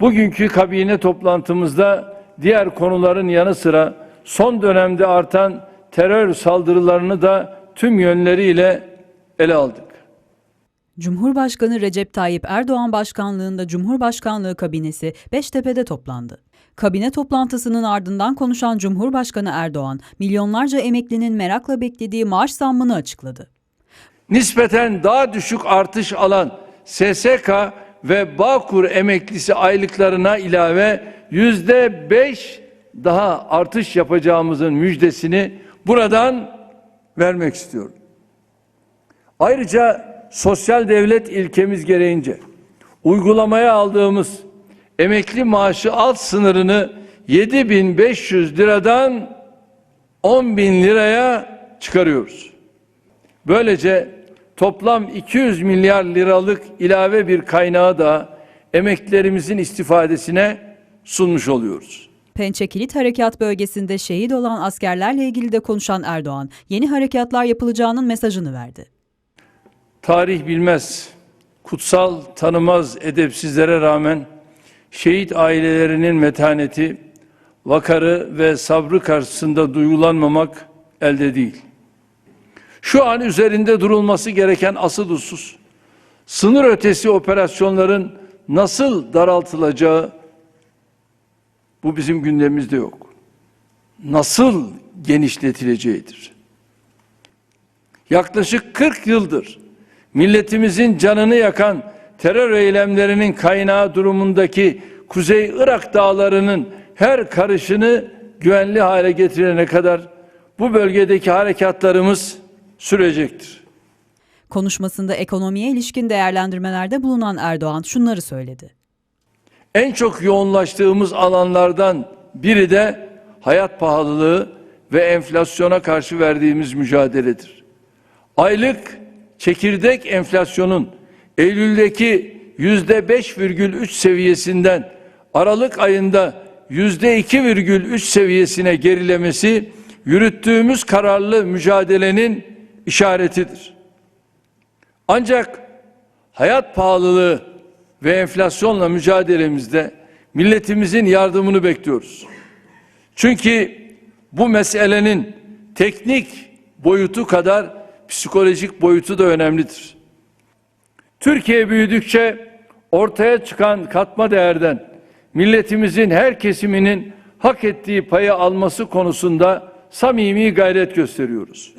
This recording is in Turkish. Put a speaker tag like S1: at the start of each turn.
S1: Bugünkü kabine toplantımızda diğer konuların yanı sıra son dönemde artan terör saldırılarını da tüm yönleriyle ele aldık.
S2: Cumhurbaşkanı Recep Tayyip Erdoğan başkanlığında Cumhurbaşkanlığı kabinesi Beştepe'de toplandı. Kabine toplantısının ardından konuşan Cumhurbaşkanı Erdoğan, milyonlarca emeklinin merakla beklediği maaş zammını açıkladı.
S1: Nispeten daha düşük artış alan SSK ve Bağkur emeklisi aylıklarına ilave yüzde beş daha artış yapacağımızın müjdesini buradan vermek istiyorum. Ayrıca sosyal devlet ilkemiz gereğince uygulamaya aldığımız emekli maaşı alt sınırını 7500 liradan 10 bin liraya çıkarıyoruz. Böylece toplam 200 milyar liralık ilave bir kaynağı da emeklilerimizin istifadesine sunmuş oluyoruz.
S2: Pençe Kilit Harekat Bölgesi'nde şehit olan askerlerle ilgili de konuşan Erdoğan, yeni harekatlar yapılacağının mesajını verdi.
S1: Tarih bilmez, kutsal tanımaz edepsizlere rağmen şehit ailelerinin metaneti, vakarı ve sabrı karşısında duygulanmamak elde değil. Şu an üzerinde durulması gereken asıl husus, sınır ötesi operasyonların nasıl daraltılacağı bu bizim gündemimizde yok. Nasıl genişletileceğidir. Yaklaşık 40 yıldır milletimizin canını yakan terör eylemlerinin kaynağı durumundaki Kuzey Irak dağlarının her karışını güvenli hale getirene kadar bu bölgedeki harekatlarımız sürecektir.
S2: Konuşmasında ekonomiye ilişkin değerlendirmelerde bulunan Erdoğan şunları söyledi.
S1: En çok yoğunlaştığımız alanlardan biri de hayat pahalılığı ve enflasyona karşı verdiğimiz mücadeledir. Aylık çekirdek enflasyonun Eylül'deki yüzde 5,3 seviyesinden Aralık ayında yüzde 2,3 seviyesine gerilemesi yürüttüğümüz kararlı mücadelenin işaretidir. Ancak hayat pahalılığı ve enflasyonla mücadelemizde milletimizin yardımını bekliyoruz. Çünkü bu meselenin teknik boyutu kadar psikolojik boyutu da önemlidir. Türkiye büyüdükçe ortaya çıkan katma değerden milletimizin her kesiminin hak ettiği payı alması konusunda samimi gayret gösteriyoruz.